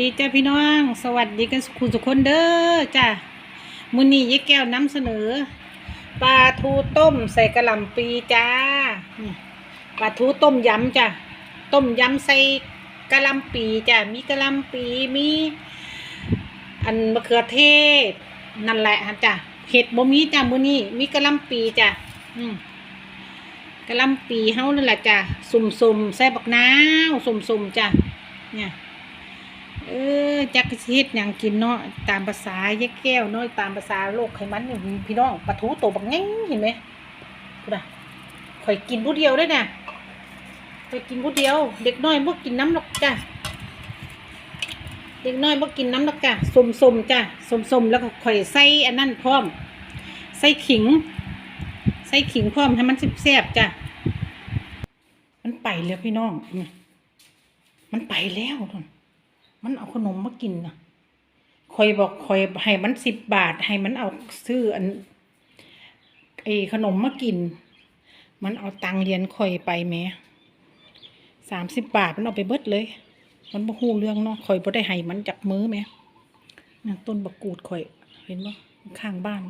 ดีจ้าพี่น้อง สวัสดีกันคุณสุกคนเด้อจ้ามื้อนี้ยายแก้วนำเสนอปลาทูต้มใส่กระหล่ำปีจ้าปลาทูต้มยำจ้าต้มยำใส่กระหล่ำปีจ้ามีกระหล่ำปีมี อันมะเขือเทศ นั่นแหละฮะจ้าเห็ดบ่มีจ้ามื้อนี้มีกระหล่ำปีจ้าอืมกะหล่ำปีเฮานั่นแหละจ้ะสุ่มๆใส่บักนาวสุ่มๆจ้ะเนี่ย เออจักสิเฮ็ดหยังกินเนาะตามภาษายายแก้วเนาะตามภาษาโลกไขมันนี่พี่น้องปลาทูโตบักแง่งเห็นไหมพูดอะข่อยกินผู้เดียวได้น่ะข่อยกินผู้เดียว เด็กน้อยบ่กินน้ำหรอกจ้ะเด็กน้อยบ่กินน้ำหรอกจ้ะสุ่มๆจ้ะสุ่มๆแล้วก็ข่อยใส่อันนั้นพร้อม ใส่ขิง ใส่ขิงพร้อมให้มันแซ่บจ้ะมันไปแล้วพี่น้องมันไปแล้วท่าน มันเอาขนมมากินนะคอยบอกคอยให้มันสิบบาท ให้มันเอาซื้ออันไอ้ขนมมากิน มันเอาตังเรียนคอยไปแม่สามสิบบาทมันเอาไปเบิดเลย มันบ่ฮู้เรื่องเนาะคอยบ่ได้ให้มันจากมือแม่น่ะต้นบักกูดคอย เห็นบ่ข้างบ้าน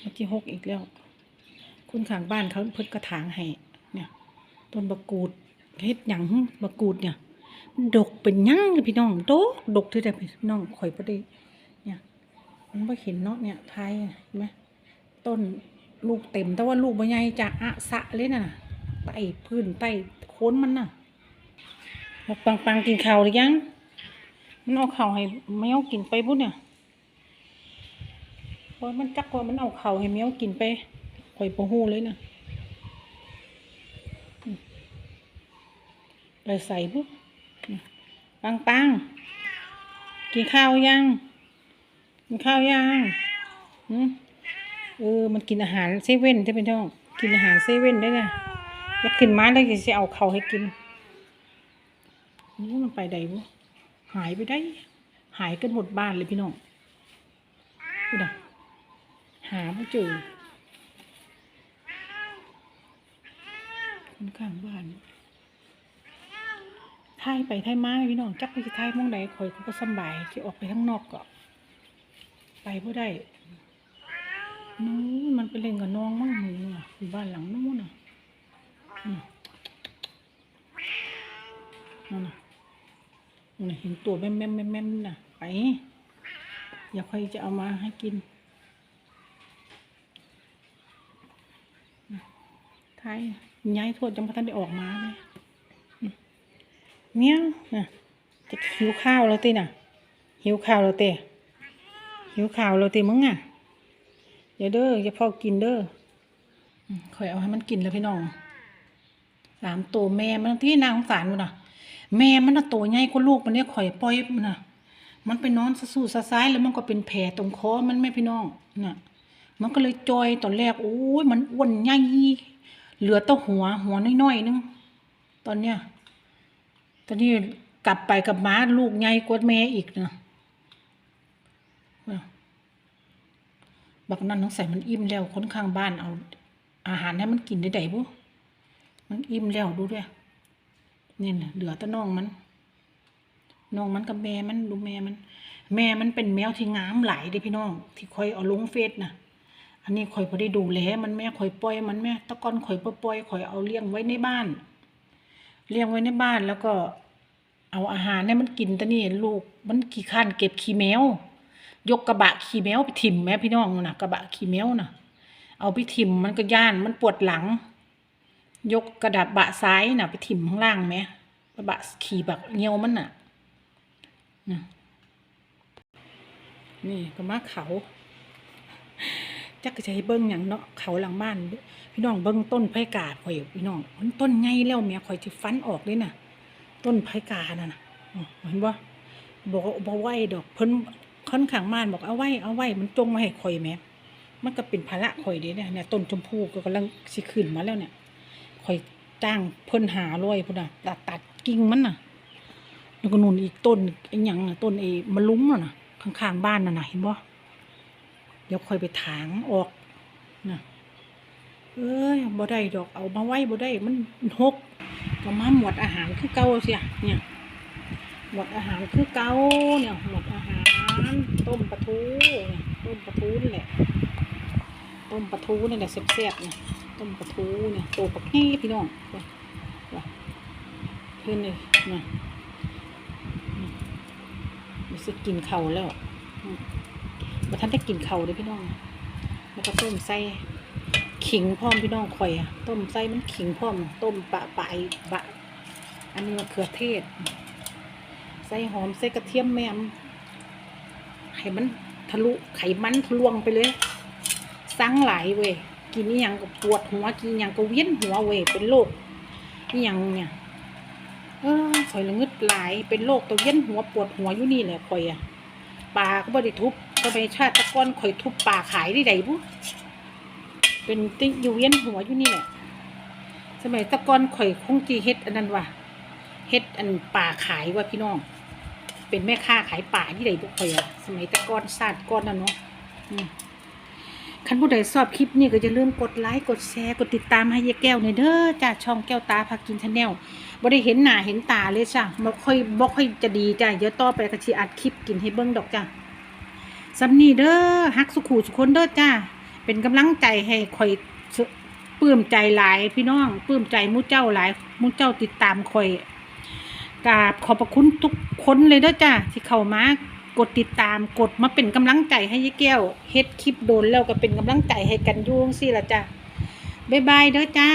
เมื่อกี้หกอีกแล้ว คุณข้างบ้านเขาเพิ่นกระถางให้เนี่ย ต้นบะกรูดเฮ็ดหยังบะกรูดเนี่ย ดกเป็นหยังเลยพี่น้องดกดกที่แต่พี่น้องข่อยบ่ได้เนี่ยมันบ่เห็นเนาะเนี่ยไทยเห็นไหมต้นลูกเต็มแต่ว่าลูกใบใหญ่จะอะสะเลยน่ะใต้พื้นใต้โค้นมันน่ะบอกปังปังกินข้าวหรือยังมันเอาข้าวให้แมวกินไปบุ่เนี่ยเพราะมันจักว่ามันเอาข้าวให้แมวกินไปข่อยบ่ฮู้เลยน่ะไปใส่ปุ๊บ ปังปังกินข้าวยัง กินข้าวยังเออ มันกินอาหารเซเว่นใช่ไหมท้องกินอาหารเซเว่นได้ไงแล้วขึ้นมาแล้วจะเอาเขาให้กินนี่มันไปใดบุหายไปได้ หายกันหมดบ้านเลยพี่น้องดูนะหาไม่เจอคนข้างบ้าน ไทยไปไทยมาพี่น้องจักไปสิไทยมองใดข่อยก็สบายสิออกไปข้างนอกก็ ไปบ่ได้นู้นมันไปเล่นกับน้องมั่งหนูอะอยู่บ้านหลังนู้นอะนั่นน่ะนั่นน่ะเห็นตัวแม่มแม่มแม่มแม่น่ะไปอย่าค่อยจะเอามาให้กินน่ะไทยย้ายโทษจังพระท่านได้ออกมาเลย เมียวน่ะจะหิวข้าวแล้วติน่ะ หิวข้าวแล้วเตะหิวข้าวแล้วเตะมึงอะอย่าเด้ออย่าพอกินเด้อคอยเอาให้มันกินแล้วพี่น้องสามตัวแม่มันที่นางสงสารมันน่ะ แม่มันน่ะตัวใหญ่กว่าลูกมันเนี่ยข่อยปล่อยมันน่ะ มันไปนอนสะสู้สะซ้ายแล้วมันก็เป็นแผลตรงคอมันแม่พี่น้องน่ะ มันก็เลยจอยตอนแรกโอ้ยมันอ้วนใหญ่เหลือแต้หัวหัวน้อยๆนึงตอนเนี้ย ตอนนี้กลับไปกับม้าลูกใหญ่กว่าแม่อีกนะบักนั้นต้องใส่มันอิ่มแล้วคนข้างบ้านเอาอาหารให้มันกินได้ไดบุมันอิ่มแล้วดูด้วยนี่นะเหลือแต่น้องมันน้องมันกับแม่มันดูแม่มัน แม่มันเป็นแมวที่งามหลายเด้พี่น้อง ที่คอยเอาลงเฟซนะอันนี้คอยพอได้ดูแลมันแม่คอยปล่อยมันแม่ตะกอนคอยปล่อยคอยเอาเลี้ยงไว้ในบ้าน เลี้ยงไว้ในบ้านแล้วก็เอาอาหารให้มันกินต่นี่ลูกมันขี้ข้านเก็บขี้แมว ยกกระบะขี้แมวไปถิ่มแม่พี่น้องนะกระบะขี้แมวนะเอาไปถิ่มมันก็ย่านมันปวดหลัง ยกกระดาษบะซ้ายน่ะไปถิ่มข้างล่างแม่กระบะขี่แบบเงี้ยวมันนะน่ะนี่ก็มาเขา จักจะให้เบิ้งอย่างเนาะเขาหลังบ้าน พี่น้องเบิ้งต้นไผ่กาดข่อยพี่น้องมันต้นใหญ่แล้วแม่ข่อยจะฟันออกเลยน่ะ ต้นไผ่กาดน่ะนะเห็นบ่บอกว่าบ่ไหวดอกเพิ่นค่อนข้างม่านบอกเอาไว้เอาไว้มันจงมาให้ข่อยแม่มันก็เป็นภาระข่อยเด้เนี่ยเนี่ยต้นชมพู่ก็กำลังสิขึ้นมาแล้วเนี่ยข่อยจ้างเพิ่นหาร้อยพุ่นน่ะตัดตัดกิ่งมันน่ะแล้วก็นู่นอีกต้นไอ้หยังต้นไอ้มะลุ้มน่ะนะข้างๆบ้านน่ะนะเห็นบ่ เดี๋ยวค่อยไปถางออกนะเอ้ยบ่ได้ดอกเอามาไว้บ่ได้มันหกก็มาหมดอาหารคือเก่าเสียเนี่ยหมดอาหารคือเกาเนี่ยหมดอาหารต้มปลาทูเนี่ยต้มปลาทูนี่แหละต้มปลาทูนี่แหละแซ่บๆเนี่ยต้มปลาทูเนี่ยโตปักแห้พี่น้องเพื่อนเลยเนี่ยรู้สึกกินเข่าแล้วอื มาท่านได้กินเข่าเลยพี่น้องแล้วก็ต้มไส้ขิงพร้อมพี่น้องข่อยอะต้มไส้มันขิงพร้อม ต้มปะปลายบะ อันนี้มะเขือเทศ ใส่หอมใส่กระเทียมแมมให้มันทะลุไขมันทะลวงไปเลยสังหลายเว้ยกินนี่ยังก็ปวดหัวกินอหยังก็เวียนหัวเว้ยเป็นโรคนี่ยังเนี่ยเออข่อยละงึดหลายเป็นโรคตัวเวียนหัวปวดหัวอยู่นี่แหละข่อยอะปลาก็บ่ได้ทุบ ก็ไปชาติตะก้อนข่อยทุบปลาขายได้ไดบุเป็นติอยู่เวียนหัวอยู่นี่แหละสมัยตะก้อนข่อยคงจีเฮ็ดอันนั้นว่ะเฮ็ดอันป่าขายว่าพี่น้อง เป็นแม่ค้าขายป่าที่ใดบุกคอยอะสมัยตะก้อนศาตร์ก้อนนั่นเนาะคันผู้ใดชอบคลิปนี้ก็จะลืมกดไลค์กดแชร์กดติดตามให้ยายแก้วในอยเด้อจ้าช่องแก้วตาพากินชาแนลบ่ได้เห็นหน้าเห็นตาเลยจ้ะบ่ค่อยบ่ค่อยจะดีจ้ะเดี๋ยวต่อไปก็สิอัดคลิปกินให้เบิ่งดอกจ้ะ สำนีเด้อฮักสุขูสุคนเด้อจ้า เป็นกำลังใจให้ข่อยปลื้มใจหลายพี่น้องปลื้มใจมูเจ้าหลายมูเจ้าติดตามข่อยกราบขอบพระคุณทุกคนเลยเด้อจ้าที่เข้ามากดติดตามกดมาเป็นกำลังใจให้ยายแก้วเฮ็ดคลิปโดนแล้วก็เป็นกำลังใจให้กันยุ่งสิละจ้าบ๊ายบายเด้อจ้า